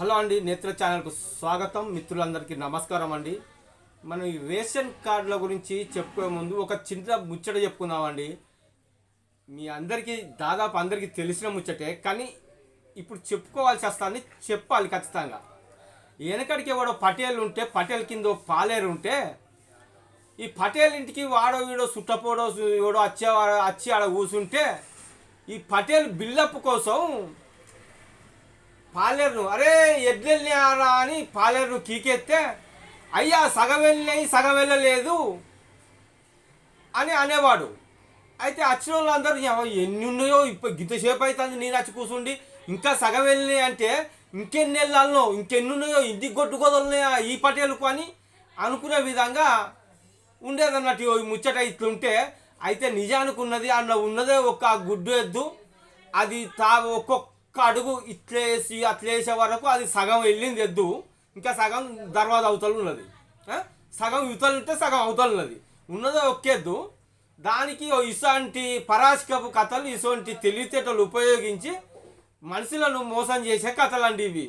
Hello అండి నేత్ర ఛానల్కు స్వాగతం. మిత్రులందరికీ నమస్కారం అండి. మనం ఈ రేషన్ కార్డుల గురించి చెప్పుకునే ముందు ఒక చిన్న ముచ్చట చెప్పుకుందామండి. మీ అందరికీ దాదాపు అందరికీ తెలిసిన ముచ్చటే కానీ ఇప్పుడు చెప్పుకోవాల్సి వస్తుంది చెప్పాలి ఖచ్చితంగా. వెనకడికి ఎవడో పటేల్ ఉంటే పటేల్ కింద పాలేరు ఉంటే ఈ పటేల్ ఇంటికి వాడో వీడో సుట్టపోడో ఎవడో వచ్చే వచ్చి ఆడ కూర్చుంటే ఈ పటేల్ బిల్లప్ కోసం పాలేరును. అరే ఎడ్లెళ్ళారా అని పాలేరును కీకెత్తే అయ్యా సగ వెళ్ళినాయి సగ వెళ్ళలేదు అని అనేవాడు. అయితే వచ్చిన వాళ్ళందరూ ఎన్ని ఉన్నాయో ఇప్పుడు గింతసేపు అవుతుంది నేను వచ్చి కూర్చుండి ఇంకా సగ వెళ్ళినాయి అంటే ఇంకెన్ని వెళ్ళాలనో ఇంకెన్ని ఉన్నాయో ఇంటికి కొట్టుకోదలున్నాయా ఈ పటేలకు అని అనుకునే విధంగా ఉండేదన్నట్టు ముచ్చట ఇట్లుంటే అయితే నిజానికి ఉన్నది అందులో ఉన్నదే ఒక గుడ్డు ఎద్దు. అది తా ఒక్కొక్క అడుగు ఇట్లేసి అట్లేసే వరకు అది సగం వెళ్ళింది ఎద్దు. ఇంకా సగం దర్వాజ అవతల ఉన్నది. సగం ఇవతలు ఉంటే సగం అవతల ఉన్నది. ఉన్నదో ఒక్కేద్దు దానికి ఇసంటి పరాశకపు కథలు ఇసొంటి తెలివితేటలు ఉపయోగించి మనుషులను మోసం చేసే కథలు అండి ఇవి.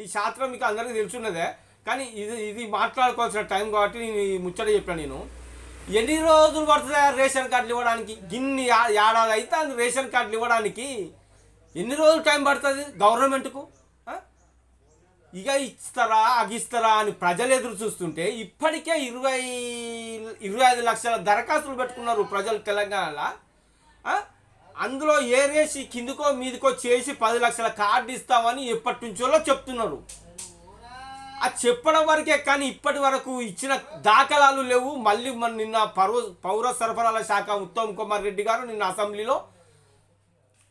ఈ శాస్త్రం మీకు అందరికీ తెలుసున్నదే. కానీ ఇది ఇది మాట్లాడుకోవాల్సిన టైం కాబట్టి నేను ముచ్చట చెప్పాను నేను. ఎన్ని రోజులు పడుతుంది రేషన్ కార్డులు ఇవ్వడానికి? గిన్ని ఏడాది అయితే రేషన్ కార్డులు ఇవ్వడానికి? ఎన్ని రోజులు టైం పడుతుంది గవర్నమెంట్కు? ఇక ఇస్తారా అగిస్తారా అని ప్రజలు ఎదురు చూస్తుంటే ఇప్పటికే ఇరవై ఇరవై ఐదు లక్షల దరఖాస్తులు పెట్టుకున్నారు ప్రజలు తెలంగాణలో. అందులో ఏరేసి కిందకో మీదకో చేసి పది లక్షల కార్డు ఇస్తామని ఎప్పటి నుంచోలో చెప్తున్నారు. ఆ చెప్పడం వరకే కానీ ఇప్పటి వరకు ఇచ్చిన దాఖలాలు లేవు. మళ్ళీ మన నిన్న పౌర పౌర సరఫరాల శాఖ ఉత్తమ్ కుమార్ రెడ్డి గారు నిన్న అసెంబ్లీలో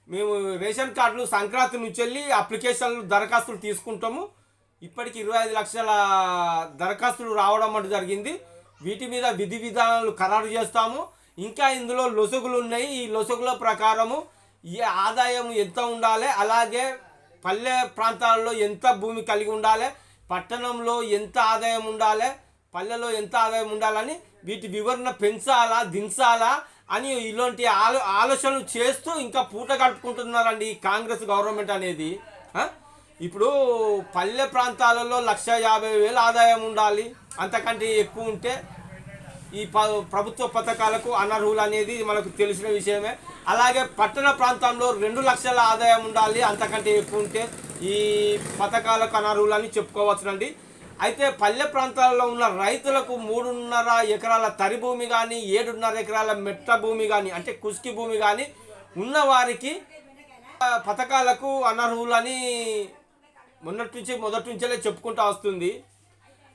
మేము రేషన్ కార్డులు సంక్రాంతి నుంచి వెళ్ళి అప్లికేషన్లు దరఖాస్తులు తీసుకుంటాము. ఇప్పటికి ఇరవై ఐదు లక్షల దరఖాస్తులు రావడం అంటూ జరిగింది. వీటి మీద విధి విధానాలు ఖరారు చేస్తాము. ఇంకా ఇందులో లొసుగులు ఉన్నాయి. ఈ లొసుగుల ప్రకారము ఈ ఆదాయం ఎంత ఉండాలి? అలాగే పల్లె ప్రాంతాల్లో ఎంత భూమి కలిగి ఉండాలి? పట్టణంలో ఎంత ఆదాయం ఉండాలి? పల్లెలో ఎంత ఆదాయం ఉండాలని వీటి వివరణ పెంచాలా? దించాలా? అని ఇలాంటి ఆలో ఆలోచనలు చేస్తూ ఇంకా పూట గడుపుకుంటున్నారండి ఈ కాంగ్రెస్ గవర్నమెంట్ అనేది. ఇప్పుడు పల్లె ప్రాంతాలలో లక్ష యాభై వేలు ఆదాయం ఉండాలి. అంతకంటే ఎక్కువ ఉంటే ఈ ప- ప్రభుత్వ పథకాలకు అనర్హులు అనేది మనకు తెలిసిన విషయమే. అలాగే పట్టణ ప్రాంతంలో రెండు లక్షల ఆదాయం ఉండాలి అంతకంటే ఎక్కువ ఉంటే ఈ పథకాలకు అనర్హులు అని చెప్పుకోవచ్చునండి. అయితే పల్లె ప్రాంతాల్లో ఉన్న రైతులకు మూడున్నర ఎకరాల తరి భూమి కానీ ఏడున్నర ఎకరాల మెట్ట భూమి కానీ అంటే కుస్కి భూమి కానీ ఉన్న వారికి పథకాలకు అనర్హులని మొన్నటి నుంచి మొదటి నుంచే చెప్పుకుంటూ వస్తుంది.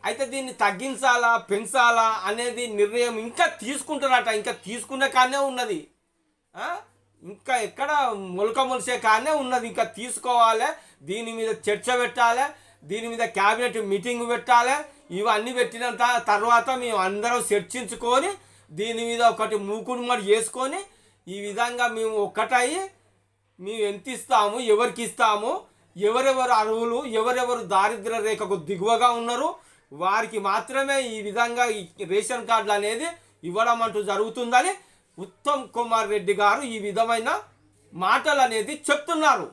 అయితే దీన్ని తగ్గించాలా పెంచాలా అనేది నిర్ణయం ఇంకా తీసుకుంటారట. ఇంకా తీసుకునే కానే ఉన్నది. ఇంకా ఎక్కడ మొలక మొలిసే కానే ఉన్నది. ఇంకా తీసుకోవాలి దీని మీద చర్చ పెట్టాలి. దీని మీద క్యాబినెట్ మీటింగ్ పెట్టాలి. ఇవన్నీ పెట్టినంత తర్వాత మేము అందరం చర్చించుకొని దీని మీద ఒకటి మూకుడు మరి చేసుకొని ఈ విధంగా మేము ఒక్కటయ్యి మేము ఎంత ఇస్తాము ఎవరికి ఇస్తాము ఎవరెవరు అరువులు ఎవరెవరు దారిద్ర రేఖకు దిగువగా ఉన్నారు వారికి మాత్రమే ఈ విధంగా ఈ రేషన్ కార్డులు అనేది ఇవ్వడం అంటూ జరుగుతుందని ఉత్తమ్ కుమార్ రెడ్డి గారు ఈ విధమైన మాటలు అనేది చెప్తున్నారు.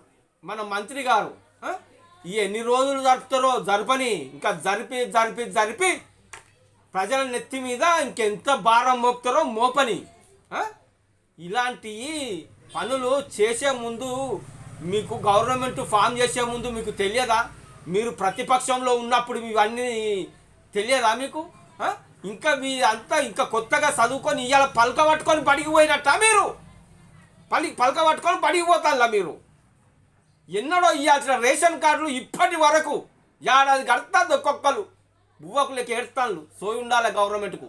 మన మంత్రి గారు. ఈ ఎన్ని రోజులు జరుపుతారో జరపని. ఇంకా జరిపి జరిపి జరిపి ప్రజల నెత్తి మీద ఇంకెంత భారం మోపుతారో మోపని. ఇలాంటి పనులు చేసే ముందు మీకు గవర్నమెంట్ ఫామ్ చేసే ముందు మీకు తెలియదా? మీరు ప్రతిపక్షంలో ఉన్నప్పుడు ఇవన్నీ తెలియదా మీకు? ఇంకా మీ అంతా ఇంకా కొత్తగా చదువుకొని ఇవాళ పలక పట్టుకొని పడికి పోయినట్ట మీరు? పలి పలక పట్టుకొని పడికిపోతాలా మీరు? ఎన్నడో ఇవ్వాల్సిన రేషన్ కార్డులు ఇప్పటి వరకు ఏడాది గడతాది ఒక్కొక్కరు బువ్వకులకి ఏడుతాను సోయి ఉండాలి గవర్నమెంట్కు.